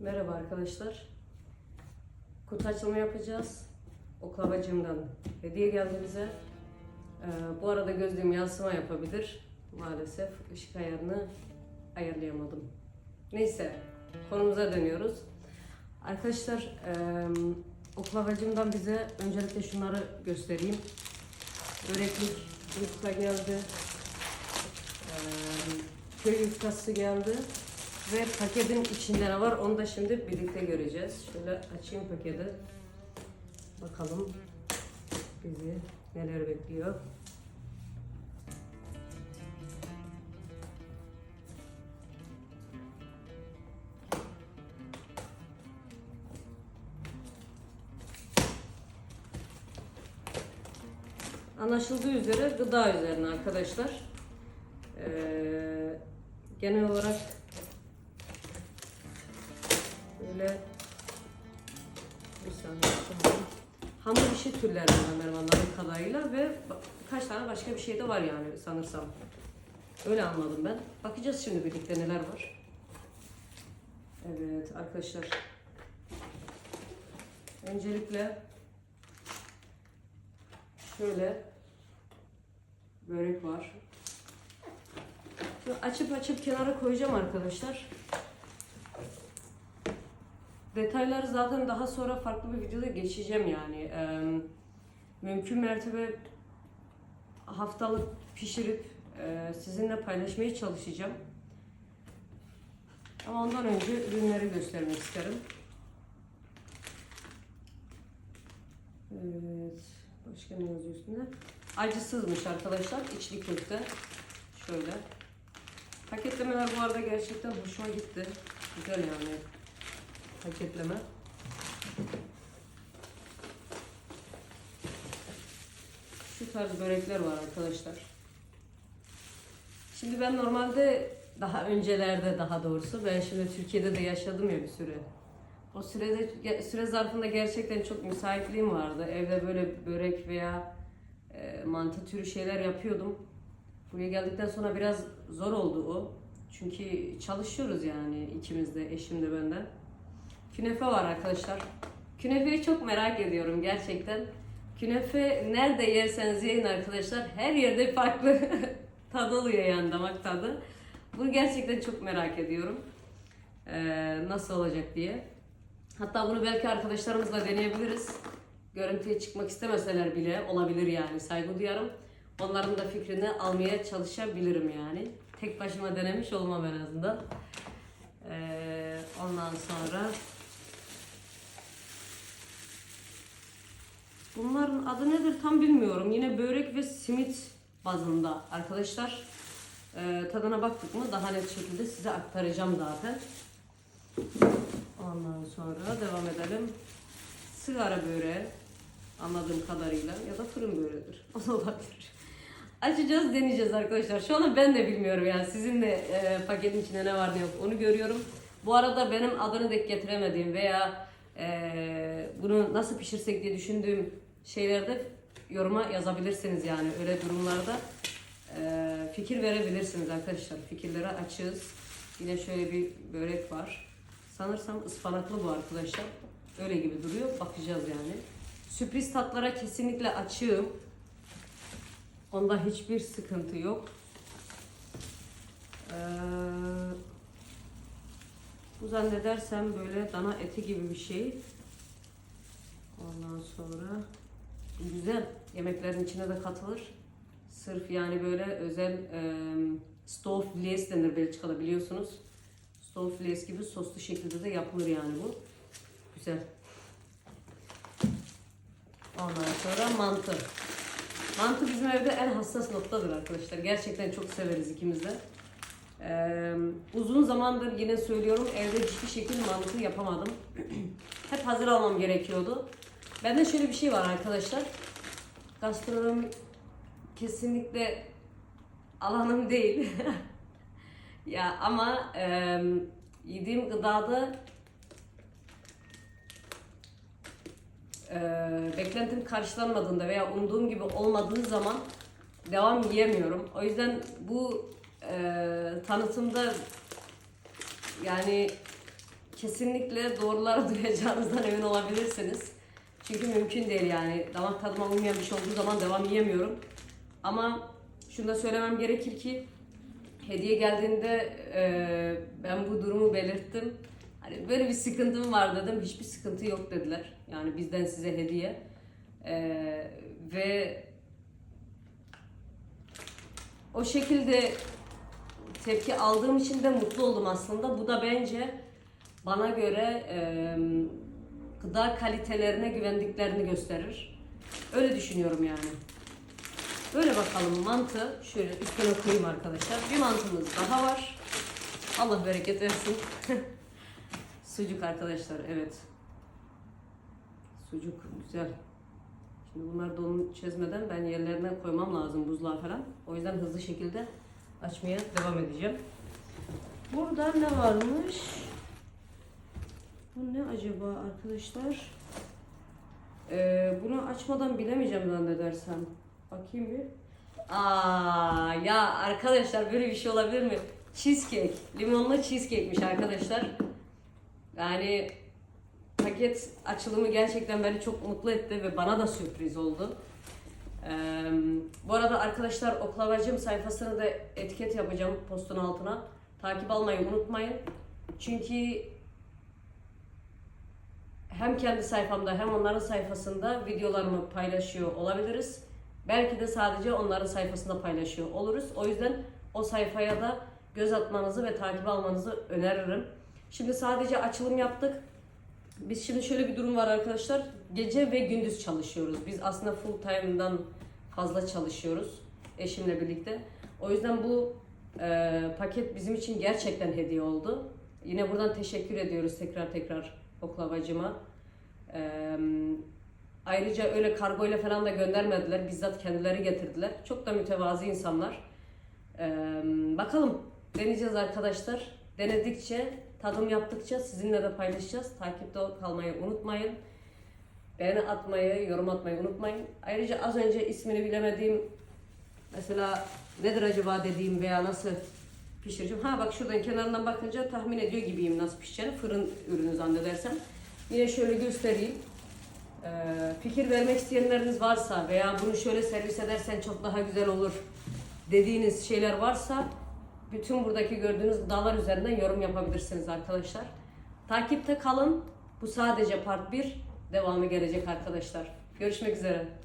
Merhaba arkadaşlar. Kutu açılımı yapacağız. Oklavacımdan hediye geldi bize. Ee, bu arada gözlüğüm yansıma yapabilir. Maalesef ışık ayarını ayarlayamadım. Neyse konumuza dönüyoruz. Arkadaşlar e, oklavacımdan bize öncelikle şunları göstereyim. Böreklik yufka geldi. Ee, köy yufkası geldi. Ve paketin içinde ne var onu da şimdi birlikte göreceğiz. Şöyle açayım paketi. Bakalım bizi neler bekliyor. Anlaşıldığı üzere gıda üzerine arkadaşlar. Ee, genel olarak böyle bir saniye hamur işi türlerinden benim anladığım kadarıyla ve birkaç tane başka bir şey de var yani sanırsam. Öyle anladım ben. Bakacağız şimdi birlikte neler var. Evet arkadaşlar. Öncelikle şöyle börek var. Şu açıp açıp kenara koyacağım arkadaşlar. Detayları zaten daha sonra farklı bir videoda geçeceğim yani. Ee, mümkün mertebe haftalık pişirip e, sizinle paylaşmaya çalışacağım. Ama ondan önce ürünleri göstermek isterim. Evet. Başka ne yazıyor üstünde? Acısızmış arkadaşlar. içli köfte. Şöyle. Paketlemeler bu arada gerçekten hoşuma gitti. Güzel yani paketleme. Şu tarz börekler var arkadaşlar. Şimdi ben normalde daha öncelerde daha doğrusu ben şimdi Türkiye'de de yaşadım ya bir süre. O sürede süre zarfında gerçekten çok müsaitliğim vardı. Evde böyle börek veya e, mantı türü şeyler yapıyordum. Buraya geldikten sonra biraz zor oldu o. Çünkü çalışıyoruz yani ikimiz de, eşim de benden. Künefe var arkadaşlar. Künefeyi çok merak ediyorum gerçekten. Künefe nerede yerseniz yiyin arkadaşlar. Her yerde farklı tadı oluyor yani damak tadı. Bunu gerçekten çok merak ediyorum. Ee, nasıl olacak diye. Hatta bunu belki arkadaşlarımızla deneyebiliriz. Görüntüye çıkmak istemeseler bile olabilir yani saygı duyarım. Onların da fikrini almaya çalışabilirim yani. Tek başıma denemiş olmam en azından. Ee, ondan sonra Bunların adı nedir tam bilmiyorum. Yine börek ve simit bazında arkadaşlar. Ee, tadına baktık mı daha net şekilde size aktaracağım zaten. Ondan sonra devam edelim. Sigara böreği anladığım kadarıyla ya da fırın böreğidir. O da olabilir. Açacağız deneyeceğiz arkadaşlar. Şu anda ben de bilmiyorum yani sizin de e, paketin içinde ne var ne yok onu görüyorum. Bu arada benim adını denk getiremediğim veya e, bunu nasıl pişirsek diye düşündüğüm şeylerde yoruma yazabilirsiniz yani öyle durumlarda e, fikir verebilirsiniz arkadaşlar. Fikirlere açığız. Yine şöyle bir börek var. Sanırsam ıspanaklı bu arkadaşlar. Öyle gibi duruyor. Bakacağız yani. Sürpriz tatlara kesinlikle açığım. Onda hiçbir sıkıntı yok. Ee, bu zannedersem böyle dana eti gibi bir şey. Ondan sonra güzel yemeklerin içine de katılır. Sırf yani böyle özel e, stofles denir Belçika'da biliyorsunuz. Stofles gibi soslu şekilde de yapılır yani bu. Güzel. Ondan sonra mantı. Mantı bizim evde en hassas noktadır arkadaşlar. Gerçekten çok severiz ikimiz de. Ee, uzun zamandır yine söylüyorum evde hiçbir şekilde mantı yapamadım. Hep hazır almam gerekiyordu. Bende şöyle bir şey var arkadaşlar. Gastronomi kesinlikle alanım değil. ya ama e, yediğim gıdada e, beklentim karşılanmadığında veya umduğum gibi olmadığı zaman devam yiyemiyorum. O yüzden bu e, tanıtımda yani kesinlikle doğruları duyacağınızdan emin olabilirsiniz. Çünkü mümkün değil yani. Damak tadıma uymayan bir şey olduğu zaman devam yiyemiyorum. Ama şunu da söylemem gerekir ki hediye geldiğinde e, ben bu durumu belirttim. Hani böyle bir sıkıntım var dedim. Hiçbir sıkıntı yok dediler. Yani bizden size hediye. E, ve o şekilde tepki aldığım için de mutlu oldum aslında. Bu da bence bana göre e, gıda kalitelerine güvendiklerini gösterir. Öyle düşünüyorum yani. Böyle bakalım mantı. Şöyle üstüne koyayım arkadaşlar. Bir mantımız daha var. Allah bereket versin. Sucuk arkadaşlar evet. Sucuk güzel. Şimdi bunlar donun çözmeden ben yerlerine koymam lazım buzluğa falan. O yüzden hızlı şekilde açmaya devam edeceğim. Burada ne varmış? Bu ne acaba arkadaşlar? Ee, bunu açmadan bilemeyeceğim zannedersem. Bakayım bir. Aa ya arkadaşlar böyle bir şey olabilir mi? Cheesecake. Limonlu cheesecake'miş arkadaşlar. Yani paket açılımı gerçekten beni çok mutlu etti ve bana da sürpriz oldu. Ee, bu arada arkadaşlar oklavacım sayfasını da etiket yapacağım postun altına. Takip almayı unutmayın. Çünkü hem kendi sayfamda hem onların sayfasında videolarımı paylaşıyor olabiliriz. Belki de sadece onların sayfasında paylaşıyor oluruz. O yüzden o sayfaya da göz atmanızı ve takip almanızı öneririm. Şimdi sadece açılım yaptık. Biz şimdi şöyle bir durum var arkadaşlar. Gece ve gündüz çalışıyoruz. Biz aslında full time'dan fazla çalışıyoruz eşimle birlikte. O yüzden bu e, paket bizim için gerçekten hediye oldu. Yine buradan teşekkür ediyoruz tekrar tekrar oklavacıma. E, ayrıca öyle kargoyla falan da göndermediler. Bizzat kendileri getirdiler. Çok da mütevazi insanlar. E, bakalım deneyeceğiz arkadaşlar. Denedikçe, tadım yaptıkça sizinle de paylaşacağız. Takipte kalmayı unutmayın. Beğeni atmayı, yorum atmayı unutmayın. Ayrıca az önce ismini bilemediğim mesela nedir acaba dediğim veya nasıl pişireceğim. Ha bak şuradan kenarından bakınca tahmin ediyor gibiyim nasıl pişeceğini. Fırın ürünü zannedersem. Yine şöyle göstereyim. Ee, fikir vermek isteyenleriniz varsa veya bunu şöyle servis edersen çok daha güzel olur dediğiniz şeyler varsa bütün buradaki gördüğünüz gıdalar üzerinden yorum yapabilirsiniz arkadaşlar. Takipte kalın. Bu sadece part 1. Devamı gelecek arkadaşlar. Görüşmek üzere.